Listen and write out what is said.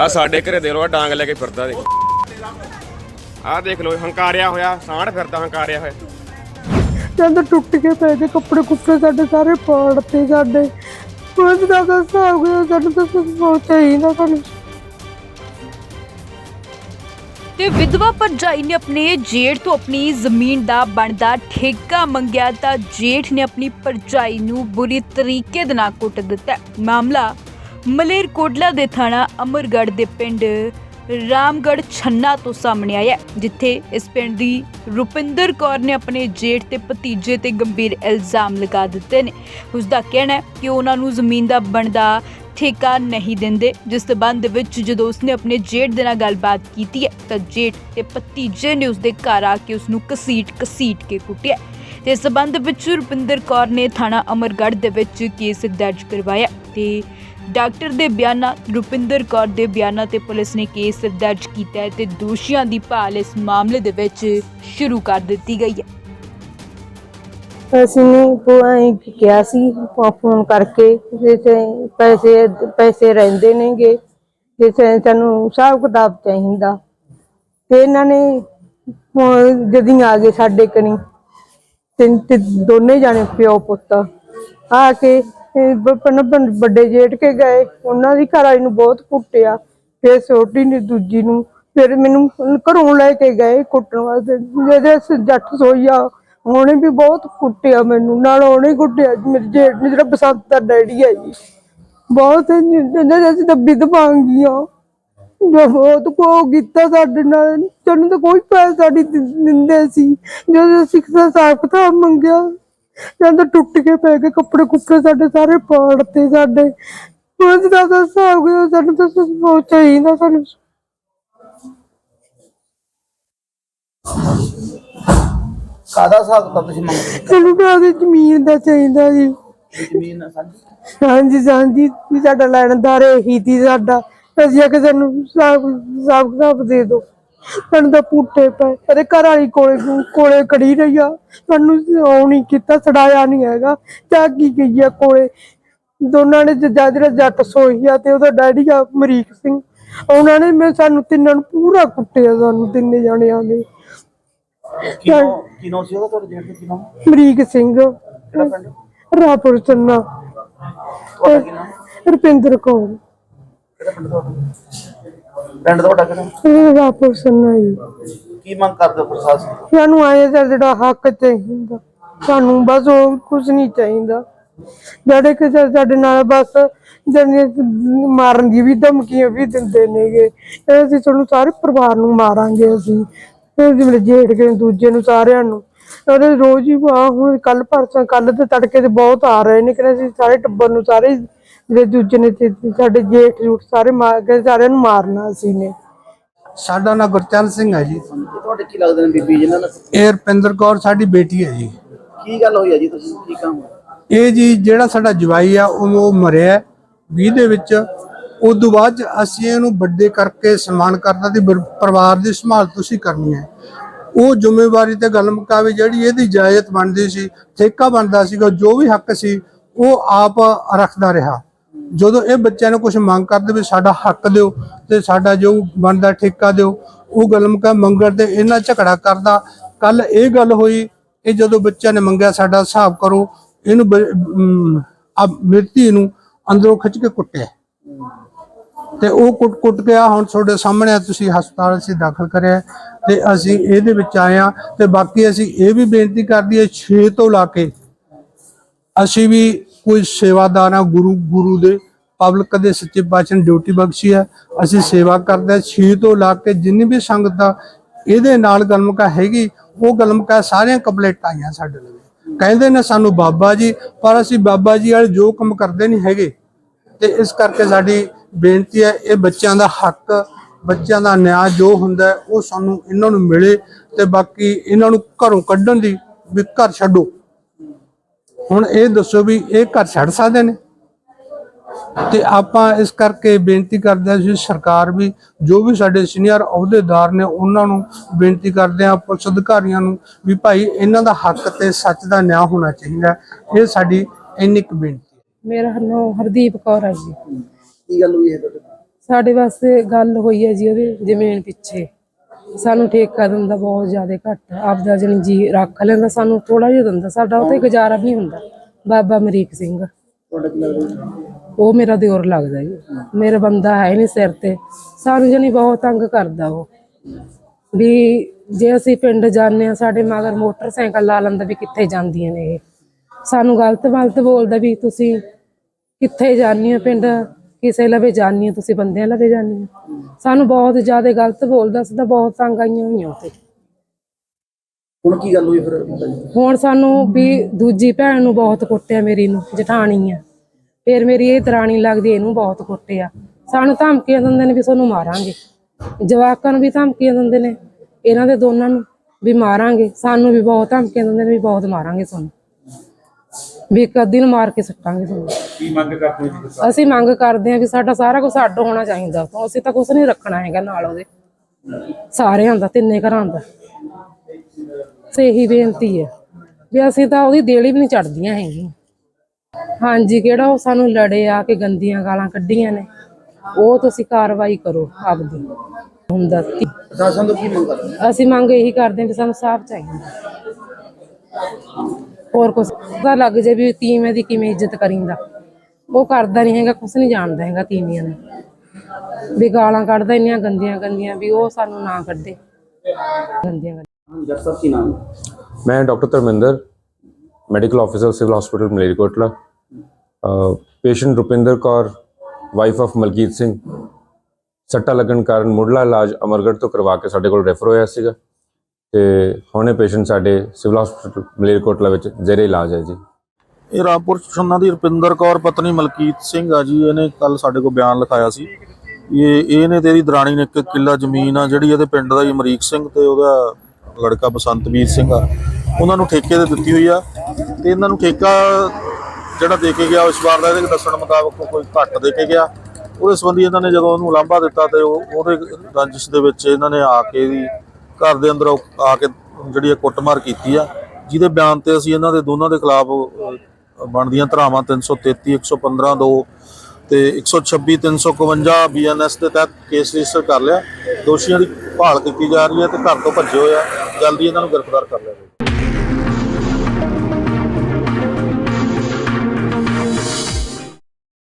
ਆ ਸਾਡੇ ਘਰੇ ਦੇ ਲੋ ਡਾਂਗ ਲੈ ਕੇ ਫਿਰਦਾ ਦੇ ਆ ਦੇਖ ਲੋ ਹੰਕਾਰਿਆ ਹੋਇਆ ਸਾਂਢ ਫਿਰਦਾ ਹੰਕਾਰਿਆ ਹੋਇਆ। ਕਹਿੰਦਾ ਟੁੱਟ ਕੇ ਪੈ ਗਏ ਕੱਪੜੇ ਕੁੱਪੜੇ ਸਾਡੇ ਸਾਰੇ ਪਾੜਤੇ ਸਾਡੇ। ਕੁਝ ਦਾ ਤਾਂ ਹਿਸਾਬ ਗਿਆ ਸਾਨੂੰ ਤਾਂ ਸੋਚਿਆ ਹੀ ਨਾ ਸਾਨੂੰ। ਤੇ ਵਿਧਵਾ ਭਰਜਾਈ ਨੇ ਆਪਣੇ ਜੇਠ ਤੋਂ ਆਪਣੀ ਜ਼ਮੀਨ ਦਾ ਬਣਦਾ ਠੇਕਾ ਮੰਗਿਆ ਤਾਂ ਜੇਠ ਨੇ ਆਪਣੀ ਭਰਜਾਈ ਨੂੰ ਬੁਰੀ ਤਰੀਕੇ ਦੇ ਨਾਲ ਕੁੱਟ ਦਿੱਤਾ। ਮਾਮਲਾ ਮਲੇਰਕੋਟਲਾ ਦੇ ਥਾਣਾ ਅਮਰਗੜ੍ਹ ਦੇ ਪਿੰਡ ਰਾਮਗੜ੍ਹ ਛੰਨਾ ਤੋਂ ਸਾਹਮਣੇ ਆਇਆ ਹੈ, ਜਿੱਥੇ ਇਸ ਪਿੰਡ ਦੀ ਰੁਪਿੰਦਰ ਕੌਰ ਨੇ ਆਪਣੇ ਜੇਠ ਤੇ ਭਤੀਜੇ ਤੇ ਗੰਭੀਰ ਇਲਜ਼ਾਮ ਲਗਾ ਦਿੱਤੇ ਨੇ। ਉਸ ਦਾ ਕਹਿਣਾ ਹੈ ਕਿ ਉਹਨਾਂ ਨੂੰ ਜ਼ਮੀਨ ਦਾ ਬਣਦਾ ਠੇਕਾ ਨਹੀਂ ਦਿੰਦੇ ਜਿਸ ਸਬੰਧ ਵਿੱਚ ਜਦੋਂ ਉਸਨੇ ਆਪਣੇ ਜੇਠ ਦੇ ਨਾਲ ਗੱਲਬਾਤ ਕੀਤੀ ਹੈ ਤਾਂ ਜੇਠ ਤੇ ਭਤੀਜੇ ਨੇ ਉਸਦੇ ਘਰ ਆ ਕੇ ਉਸ ਨੂੰ ਕਸੀਟ ਕਸੀਟ ਕੇ ਕੁੱਟਿਆ ਇਸ ਸਬੰਧ ਵਿੱਚ ਰੁਪਿੰਦਰ ਕੌਰ ਨੇ ਥਾਣਾ ਅਮਰਗੜ੍ਹ ਦੇ ਵਿੱਚ ਕੇਸ ਦਰਜ ਕਰਵਾਇਆ ਤੇ ਡਾਕਟਰ ਦੇ ਬਿਆਨਾਂ, ਰੁਪਿੰਦਰ ਕੌਰ ਦੇ ਬਿਆਨਾਂ ਤੇ ਪੁਲਿਸ ਨੇ ਕੇਸ ਦਰਜ ਕੀਤਾ ਹੈ ਤੇ ਦੋਸ਼ੀਆਂ ਦੀ ਭਾਲ ਇਸ ਮਾਮਲੇ ਦੇ ਵਿੱਚ ਸ਼ੁਰੂ ਕਰ ਦਿੱਤੀ ਗਈ ਹੈ। ਅਸੀਂ ਨੇ ਕੋਈ ਕਿਹਾ ਸੀ ਫੋ- ਫੋਨ ਕਰਕੇ ਜੇ ਸੇ- ਪੈਸੇ ਪੈਸੇ ਰਹਿੰਦੇ ਨੇਗੇ ਜੇ ਸੇ- ਸਾਨੂੰ ਹਿਸਾਬ ਕਿਤਾਬ ਚਾਹੀਦਾ। ਤੇ ਇਹਨਾਂ ਨੇ ਹੁਣ ਜਦੀ ਆ ਗਏ ਸਾਡੇ ਕਣੀ ਤਿੰਨ ਤੇ ਦੋਨੇ ਜਾਣੇ ਪਿਓ ਪੁੱਤ ਆ ਕੇ ਇਹ ਵੱਡੇ ਜੇਠ ਕੇ ਗਏ। ਉਹਨਾਂ ਦੀ ਘਰ ਵਾਲੀ ਨੂੰ ਬਹੁਤ ਕੁੱਟਿਆ। ਫਿਰ ਛੋਟੀ ਨੇ ਦੂਜੀ ਨੂੰ ਫਿਰ ਮੈਨੂੰ ਘਰੋਂ ਲੈ ਕੇ ਗਏ ਕੁੱਟਣ ਵਾਸਤੇ। ਜਿਹਦੇ ਸ- ਜੱਟ ਸੋਈਆ ਉਹਨੇ ਵੀ ਬਹੁਤ ਕੁੱਟਿਆ ਮੈਨੂੰ। ਨਾਲ ਉਹਨੇ ਕੁੱਟਿਆ ਮੇਰੇ ਜੇਠ ਨੇ ਜਿਹੜਾ ਬਸੰਤ ਦਾ ਡੈਡੀ ਹੈ ਜੀ। ਬਹੁਤ ਜਿਹਦੇ ਅਸੀਂ ਤਾਂ ਵਿਧਵਾਂਗੀਆਂ ਜੋ ਬਹੁਤ ਕੋ ਕੀਤਾ ਸਾਡੇ ਨਾਲ ਸਾਨੂੰ ਤਾਂ ਕੋਈ ਪੈਸਾ ਨਹੀਂ ਦਿੰਦੇ ਸੀ। ਜਦੋਂ ਸਿੱਖਦਾ ਸਾਫ਼ ਤਾਂ ਮੰਗਿਆ ਜਦੋਂ ਟੁੱਟ ਕੇ ਪੈ ਗਏ ਕੱਪੜੇ ਕੁੱਪੜੇ ਸਾਡੇ ਸਾਰੇ ਪਾੜਤੇ ਸਾਡੇ। ਕੁਝ ਦਾ ਤਾਂ ਹਿਸਾਬ ਗਿਆ ਸਾਨੂੰ ਤਾਂ ਹੀ ਨਾ ਸਾਨੂੰ। ਕਾਦਾ ਹਿਸਾਬ ਤਾਂ ਤੁਸੀਂ ਮੰਗਦੇ ਸਾਨੂੰ ਤਾਂ ਉਹਦੀ ਜ਼ਮੀਨ ਦਾ ਚਾਹੀਦਾ ਜੀ। ਹੋ? ਜ਼ਮੀਨ ਸਾਡੀ ਹਾਂਜੀ ਵੀ ਸਾਡਾ ਲੈਣਦਾਰ ਇਹੀ ਸੀ ਸਾਡਾ। ਅਸੀਂ ਆ ਕੇ ਸਾਨੂੰ ਸਾਫ਼ ਸਾਫ਼ ਸਾਫ਼ ਦੇ ਦਿਓ। ਸਾਨੂੰ ਤਾਂ ਪੁੱਟੇ ਪਏ। ਇਹਦੇ ਘਰ ਵਾਲੀ ਕੋਲੇ ਕੋਲੇ ਖੜੀ ਰਹੀ ਆ। ਸਾਨੂੰ ਉਹ ਨਹੀਂ ਕੀਤਾ ਛਡਾਇਆ ਨਹੀਂ ਹੈਗਾ। ਚਾਗੀ ਗਈ ਆ ਕੋਲੇ? ਦੋਨਾਂ ਨੇ ਜਜਾਜਰਾ ਜੱਟ ਸੋਈ ਆ ਤੇ ਉਹਦਾ ਡੈਡੀ ਆ ਅਮਰੀਕ ਸਿੰਘ। ਉਹਨਾਂ ਨੇ ਮੈਂ ਸਾਨੂੰ ਤਿੰਨਾਂ ਨੂੰ ਪੂਰਾ ਕੁੱਟਿਆ ਸਾਨੂੰ ਤਿੰਨੇ ਜਣਿਆਂ ਨੇ। ਕਿਨੋਂ ਕਿਨੋਂ ਸੀ ਉਹਦਾ ਤੁਹਾਡੇ ਜੇਠ ਦਾ? ਕਿਨੋਂ ਅਮਰੀਕ ਸਿੰਘ। ਕਿਹੜਾ ਪਿੰਡ? ਰਾਪੁਰ ਚੰਨਾ। ਤੁਹਾਡਾ ਕੀ ਨਾਮ? ਰੁਪਿੰਦਰ ਕੌਰ। ਕਿਹੜਾ ਪਿੰਡ ਤੁਹਾਡਾ ਪਿੰਡ ਤੁਹਾਡਾ ਕਿਹੜਾ ਰਾਪੁਰ ਚੰਨਾ ਜੀ। ਕੀ ਮੰਗ ਕਰਦੇ ਹੋ ਪ੍ਰਸ਼ਾਸਨ ਤੋਂ? ਸਾਨੂੰ ਆਏ ਤਾਂ ਜਿਹੜਾ ਹੱਕ ਚਾਹੀਦਾ। ਸਾਨੂੰ ਬਸ ਉਹ ਕੁਝ ਨਹੀਂ ਚਾਹੀਦਾ। ਜਿਹੜੇ ਕਿ ਸਾ- ਸਾਡੇ ਨਾਲ ਬਸ ਜਨੇ ਮਾਰਨ ਦੀ ਵੀ ਧਮਕੀਆਂ ਵੀ ਦਿੰਦੇ ਨੇਗੇ। ਇਹ ਅਸੀਂ ਤੁਹਾਨੂੰ ਸਾਰੇ ਪਰਿਵਾਰ ਨੂੰ ਮਾਰਾਂਗੇ ਅਸੀਂ। ਇਹ ਜਿਵੇਂ ਜੇਠ ਕੇ ਦੂਜੇ ਨੂੰ ਸਾਰਿਆਂ ਨੂੰ। ਉਹਦੇ ਰੋਜ਼ ਹੀ ਆ ਹੁਣ ਕੱਲ ਪਰਸੋਂ ਕੱਲ ਤੇ ਤੜਕੇ ਤੇ ਬਹੁਤ ਆ ਰਹੇ ਨੇ। ਕਿ ਅਸੀਂ ਸਾਰੇ ਟੱਬਰ ਨੂੰ ਸਾਰੇ ਜਿਹੜੇ ਦੂਜੇ ਨੇ ਤੇ ਸਾਡੇ ਜੇਠ ਜੂਠ ਸਾਰੇ ਮਾਰ ਕੇ ਸਾਰਿਆਂ ਨੂੰ ਮਾਰਨਾ ਅਸੀਂ ਨੇ। ਸਾਡਾ ਨਾਂ ਗੁਰਚਰਨ ਸਿੰਘ ਹੈ ਜੀ। ਤੁਹਾਡੇ ਕੀ ਲੱਗਦੇ ਨੇ ਬੀਬੀ ਜਿਨ੍ਹਾਂ ਨੇ ਇਹ ਰੁਪਿੰਦਰ ਕੌਰ ਸਾਡੀ ਬੇਟੀ ਹੈ ਜੀ। ਕੀ ਗੱਲ ਹੋਈ ਹੈ ਜੀ? ਤੁਸੀਂ ਕੀ ਕੰਮ ਇਹ ਜੀ ਜਿਹੜਾ ਸਾਡਾ ਜਵਾਈ ਆ ਉਹ ਮਰਿਆ 20 ਦੇ ਵਿੱਚ। ਉਸ ਤੋਂ ਬਾਅਦ 'ਚ ਅਸੀਂ ਇਹਨੂੰ ਵੱਡੇ ਕਰਕੇ ਸਨਮਾਨ ਕਰਦਾ ਤੇ ਪਰਿਵਾਰ ਦੀ ਸੰਭਾਲ ਤੁਸੀਂ ਕਰਨੀ ਹੈ। ਉਹ ਜ਼ਿੰਮੇਵਾਰੀ ਤੇ ਗੱਲ ਮੁਕਾਵੇ ਜਿਹੜੀ ਇਹਦੀ ਇਜਾਜ਼ਤ ਬਣਦੀ ਸੀ ਠੇਕਾ ਬਣਦਾ ਸੀਗਾ ਜੋ ਵੀ ਹੱਕ ਸੀ ਉਹ ਆਪ ਰੱਖਦਾ ਰਿਹਾ। ਜਦੋਂ ਇਹ ਬੱਚਿਆਂ ਨੂੰ ਕੁਝ ਮੰਗ ਕਰਦੇ ਵੀ ਸਾਡਾ ਹੱਕ ਦਿਓ ਤੇ ਸਾਡਾ ਜੋ ਬਣਦਾ ਠੇਕਾ ਦਿਓ, ਉਹ ਗੱਲ ਮੁਕਾ ਮੰਗਣ ਤੇ ਇਹਨਾਂ ਝਗੜਾ ਕਰਦਾ। ਕੱਲ ਇਹ ਗੱਲ ਹੋਈ, ਇਹ ਜਦੋਂ ਬੱਚਿਆਂ ਨੇ ਮੰਗਿਆ, ਸਾਡਾ ਹਿਸਾਬ ਕਰੋ, ਇਹਨੂੰ ਆ ਮਿਰਤੀ ਨੂੰ ਅੰਦਰੋਂ ਖਿੱਚ ਕੇ ਕੁੱਟਿਆ। ਤੇ ਉਹ ਕੁੱਟ ਕੁੱਟ ਕੇ ਆ, ਹੁਣ ਤੁਹਾਡੇ ਸਾਹਮਣੇ ਤੁਸੀਂ ਹਸਪਤਾਲ ਅਸੀਂ ਦਾਖਲ ਕਰਿਆ ਤੇ ਅਸੀਂ ਇਹਦੇ ਵਿੱਚ ਆਏ ਆ ਤੇ ਬਾਕੀ ਅਸੀਂ ਇਹ ਵੀ ਬੇਨਤੀ ਕਰਦੀ ਹੈ 6 ਤੋਂ ਲਾ ਕੇ ਅਸੀਂ ਵੀ ਕੋਈ ਸੇਵਾਦਾਰ ਆ, ਗੁਰੂ ਗੁਰੂ ਦੇ ਪਬਲਿਕ ਦੇ ਸੱਚੇ ਪਾਤਸ਼ਾਹ ਨੇ ਡਿਊਟੀ ਬਖਸ਼ੀ ਹੈ। ਅਸੀਂ ਸੇਵਾ ਕਰਦੇ ਹਾਂ। ਛੇ ਤੋਂ ਲਾ ਕੇ ਜਿੰਨੀ ਵੀ ਸੰਗਤ ਦਾ ਇਹਦੇ ਨਾਲ ਗਲਮਕਾ ਹੈਗੀ, ਉਹ ਗਲਮਕਾ ਸਾਰੀਆਂ ਕੰਪਲੀਟ ਆਈਆਂ ਸਾਡੇ ਲਈ। ਕਹਿੰਦੇ ਨੇ ਸਾਨੂੰ ਬਾਬਾ ਜੀ, ਪਰ ਅਸੀਂ ਬਾਬਾ ਜੀ ਵਾਲੇ ਜੋ ਕੰਮ ਕਰਦੇ ਨਹੀਂ ਹੈਗੇ। ਤੇ ਇਸ ਕਰਕੇ ਸਾਡੀ ਬੇਨਤੀ ਹੈ, ਇਹ ਬੱਚਿਆਂ ਦਾ ਹੱਕ, ਬੱਚਿਆਂ ਦਾ ਨਿਆਂ ਜੋ ਹੁੰਦਾ ਉਹ ਸਾਨੂੰ ਇਹਨਾਂ ਨੂੰ ਮਿਲੇ ਤੇ ਬਾਕੀ ਇਹਨਾਂ ਨੂੰ ਘਰੋਂ ਕੱਢਣ ਦੀ ਵੀ ਘਰ ਛੱਡੋ। ਹੁਣ ਇਹ ਦੱਸੋ ਵੀ ਇਹ ਘਰ ਛੱਡ ਸਕਦੇ ਨੇ ਤੇ ਆਪਾਂ ਇਸ ਕਰਕੇ ਬੇਨਤੀ ਕਰਦੇ ਹਾਂ ਜੀ ਸਰਕਾਰ ਵੀ ਜੋ ਵੀ ਸਾਡੇ ਸੀਨੀਅਰ ਅਹੁਦੇਦਾਰ ਨੇ ਉਹਨਾਂ ਨੂੰ ਬੇਨਤੀ ਕਰਦੇ ਆ ਪੁਲਿਸ ਅਧਿਕਾਰੀਆਂ ਨੂੰ ਵੀ ਭਾਈ ਇਹਨਾਂ ਦਾ ਹੱਕ ਤੇ ਸੱਚ ਦਾ ਨਿਆਂ ਹੋਣਾ ਚਾਹੀਦਾ ਹੈ। ਇਹ ਸਾਡੀ ਇੰਨੀ ਕੁ ਬੇਨਤੀ ਹੈ ਮੇਰਾ ਨਾਮ ਹਰਦੀਪ ਕੌਰ ਹੈ ਜੀ ਕੀ ਗੱਲ ਹੋਈ ਹੈ ਤੁਹਾਡੇ? ਸਾਡੇ ਵਾਸਤੇ ਗੱਲ ਹੋਈ ਹੈ ਜੀ ਉਹਦੀ ਜ਼ਮੀਨ ਪਿੱਛੇ ਸਾਨੂੰ ਠੇਕਾ ਦਿੰਦਾ ਬਹੁਤ ਜ਼ਿਆਦਾ ਘੱਟ। ਆਪਦਾ ਜਣੀ ਜੀ ਰੱਖ ਲੈਂਦਾ ਸਾਨੂੰ ਥੋੜਾ ਜਿਹਾ ਦਿੰਦਾ। ਸਾਡਾ ਉਹ ਤੇ ਗੁਜ਼ਾਰਾ ਵੀ ਨਹੀਂ ਹੁੰਦਾ। ਬਾਬਾ ਅਮਰੀਕ ਸਿੰਘ। ਤੁਹਾਡੇ ਕੀ ਲੱਗਦਾ ਉਹ ਮੇਰਾ ਦਿਓਰ ਲੱਗਦਾ ਜੀ। ਮੇਰਾ ਬੰਦਾ ਹੈ ਨਹੀਂ ਸਿਰ ਤੇ। ਸਾਨੂੰ ਜਣੀ ਬਹੁਤ ਤੰਗ ਕਰਦਾ ਉਹ। ਵੀ ਜੇ ਅਸੀਂ ਪਿੰਡ ਜਾਂਦੇ ਆ ਸਾਡੇ ਮਗਰ ਮੋਟਰਸਾਈਕਲ ਲਾ ਲੈਂਦਾ ਵੀ ਕਿੱਥੇ ਜਾਂਦੀਆਂ ਨੇ ਇਹ। ਸਾਨੂੰ ਗਲਤ ਗਲਤ ਬੋਲਦਾ ਵੀ ਤੁਸੀਂ ਕਿੱਥੇ ਜਾਂਦੀ ਹੋ ਪਿੰਡ? ਕਿਸੇ ਲਵੇ ਹੋ ਤੁਸੀਂ ਬੰਦਿਆਂ ਲਵੇ ਹੋ ਸਾਨੂੰ ਬਹੁਤ ਜ਼ਿਆਦਾ ਗਲਤ ਬੋਲਦਾ ਅਸੀਂ ਤਾਂ ਬਹੁਤ ਤੰਗ ਆਈਆਂ ਹੋਈਆਂ ਤੇ ਹੁਣ ਕੀ ਗੱਲ ਹੋਈ ਫਿਰ? ਹੁਣ ਸਾਨੂੰ ਵੀ ਦੂਜੀ ਭੈਣ ਨੂੰ ਬਹੁਤ ਕੁੱਟਿਆ ਮੇਰੀ ਨੂੰ ਜਠਾਣੀ ਆ। ਫਿਰ ਮੇਰੀ ਇਹ ਦਰਾਣੀ ਲੱਗਦੀ ਇਹਨੂੰ ਬਹੁਤ ਕੁੱਟਿਆ। ਸਾਨੂੰ ਧਮਕੀਆਂ ਦਿੰਦੇ ਨੇ ਵੀ ਤੁਹਾਨੂੰ ਮਾਰਾਂਗੇ। ਜਵਾਕਾਂ ਨੂੰ ਵੀ ਧਮਕੀਆਂ ਦਿੰਦੇ ਨੇ ਇਹਨਾਂ ਦੇ ਦੋਨਾਂ ਨੂੰ ਵੀ ਮਾਰਾਂਗੇ। ਸਾਨੂੰ ਵੀ ਬਹੁਤ ਧਮਕੀਆਂ ਦਿੰਦੇ ਨੇ ਵੀ ਬਹੁਤ ਮਾਰਾਂਗੇ ਤੁਹਾਨੂੰ। ਵੀ ਇੱਕ ਅੱਧੀ ਨੂੰ ਮਾਰ ਕੇ ਸੱਟਾਂਗੇ ਤੁਹਾਨੂੰ। ਕੀ ਮੰਗ ਕਰਦੇ ਹੋ ਜੀ ਅਸੀਂ ਮੰਗ ਕਰਦੇ ਹਾਂ ਵੀ ਸਾਡਾ ਸਾਰਾ ਕੁਝ ਅੱਡ ਹੋਣਾ ਚਾਹੀਦਾ। ਤੋਂ ਅਸੀਂ ਤਾਂ ਕੁਝ ਨਹੀਂ ਰੱਖਣਾ ਹੈਗਾ ਨਾਲ ਉਹਦੇ। ਸਾਰਿਆਂ ਦਾ ਤਿੰਨੇ ਘਰਾਂ ਦਾ। ਸੇ ਇਹੀ ਬੇਨਤੀ ਹੈ ਵੀ ਅਸੀਂ ਤਾਂ ਉਹਦੀ ਦੇਲੀ ਵੀ ਨਹੀਂ ਚੜਦੀਆਂ ਹੈਗੀਆਂ। ਹਾਂਜੀ ਕਿਹੜਾ ਉਹ ਸਾਨੂੰ ਲੜੇ ਆ ਕਿ ਗੰਦੀਆਂ ਗਾਲਾਂ ਕੱਢੀਆਂ ਨੇ ਉਹ ਤੁਸੀਂ ਕਾਰਵਾਈ ਕਰੋ ਆਪਦੀ। ਹੁੰਦਾ ਪ੍ਰਸ਼ਾਸਨ ਤੋਂ ਕੀ ਮੰਗ ਕਰਦੇ? ਅਸੀਂ ਮੰਗ ਇਹੀ ਕਰਦੇ ਹਾਂ ਵੀ ਸਾਨੂੰ ਸਾਫ਼ ਚਾਹੀਦਾ। ਹੋਰ ਕੁਛ? ਪਤਾ ਲੱਗ ਜੇ ਵੀ ਤੀਵੇਂ ਦੀ ਕਿਵੇਂ ਇੱਜ਼ਤ ਕਰੀਂਦਾ। ਉਹ ਕਰਦਾ ਨਹੀਂ ਹੈਗਾ ਕੁਛ ਨਹੀਂ ਜਾਣਦਾ ਹੈਗਾ ਤੀਵੀਆਂ ਨੂੰ। ਵੀ ਗਾਲਾਂ ਕੱਢਦਾ ਇੰਨੀਆਂ ਗੰਦੀਆਂ ਗੰਦੀਆਂ ਵੀ ਉਹ ਸਾਨੂੰ ਨਾ ਕੱਢੇ। ਗੰਦੀਆਂ ਗੰਦੀਆਂ। ਹਾਂ ਜੱਟ ਸਾਹਿਬ ਕੀ ਨਾਮ? ਹੈ? ਮੈਂ doctor Dharminder medical officer civil hospital Malerkotla. Patient Rupinder Kaur wife of Malkit Singh. ਸੱਟਾ ਲੱਗਣ ਕਾਰਨ ਮੁੱਢਲਾ ਇਲਾਜ ਅਮਰਗੜ੍ਹ ਤੋਂ ਕਰਵਾ ਕੇ ਸਾਡੇ ਕੋਲ ਰੈਫਰ ਹੋਇਆ ਸੀਗਾ। ਤੇ ਹੁਣੇ ਪੇਸ਼ੈਂਟ ਸਾਡੇ ਸਿਵਲ ਹਸਪੀਟਲ ਮਲੇਰਕੋਟਲਾ ਵਿੱਚ ਜ਼ੇਰੇ ਇਲਾਜ ਹੈ ਜੀ। ਇਹ ਰਾਮਪੁਰ ਛੰਨਾ ਦੀ ਰੁਪਿੰਦਰ ਕੌਰ, ਪਤਨੀ ਮਲਕੀਤ ਸਿੰਘ ਆ ਜੀ, ਇਹਨੇ ਕੱਲ ਸਾਡੇ ਕੋਲ ਬਿਆਨ ਲਿਖਾਇਆ ਸੀ। ਇਹ ਇਹਨੇ ਤੇਰੀ ਦਰਾਣੀ ਨੇ ਇੱਕ ਕਿੱਲਾ ਜ਼ਮੀਨ ਆ, ਜਿਹੜੀ ਇਹਦੇ ਪਿੰਡ ਦਾ ਹੀ ਅਮਰੀਕ ਸਿੰਘ ਤੇ ਉਹਦਾ ਲੜਕਾ ਬਸੰਤਵੀਰ ਸਿੰਘ ਆ। ਉਹਨਾਂ ਨੂੰ ਠੇਕੇ ਤੇ ਦਿੱਤੀ ਹੋਈ ਆ ਤੇ ਇਹਨਾਂ ਨੂੰ ਠੇਕਾ ਜਿਹੜਾ ਦੇ ਕੇ ਗਿਆ, ਇਸ ਵਾਰ ਦਾ ਇਹਦੇ ਦੱਸਣ ਮੁਤਾਬਕ ਕੋਈ ਘੱਟ ਦੇ ਕੇ ਗਿਆ। ਉਹਦੇ ਸੰਬੰਧੀ ਇਹਨਾਂ ਨੇ ਜਦੋਂ ਉਹਨੂੰ ਲਾਂਭਾ ਦਿੱਤਾ ਤੇ ਉਹ, ਉਹਦੇ ਰੰਜਿਸ਼ ਦੇ ਵਿੱਚ ਇਹਨਾਂ ਨੇ ਆ ਕੇ ਇਹਦੀ ਘਰ ਦੇ ਅੰਦਰ ਆ ਕੇ ਜਿਹੜੀ ਇਹ ਕੁੱਟਮਾਰ ਕੀਤੀ ਆ, ਜਿਹਦੇ ਬਿਆਨ ਤੇ ਅਸੀਂ ਇਹਨਾਂ ਦੇ ਦੋਨਾਂ ਦੇ ਖਿਲਾਫ ਬਣਦੀਆਂ ਧਾਰਾਵਾਂ 333 115 2 ਤੇ 126 351 ਬੀਐਨਐਸ ਦੇ ਤਹਿਤ ਕੇਸ ਰਜਿਸਟਰ ਕਰ ਲਿਆ। ਦੋਸ਼ੀਆਂ ਦੀ ਭਾਲ ਕੀਤੀ ਜਾ ਰਹੀ ਹੈ ਤੇ ਘਰ ਤੋਂ ਭੱਜੇ ਹੋਏ ਆ। ਜਲਦੀ ਇਹਨਾਂ ਨੂੰ ਗ੍ਰਿਫਤਾਰ ਕਰ ਲਿਆ ਜਾਵੇਗਾ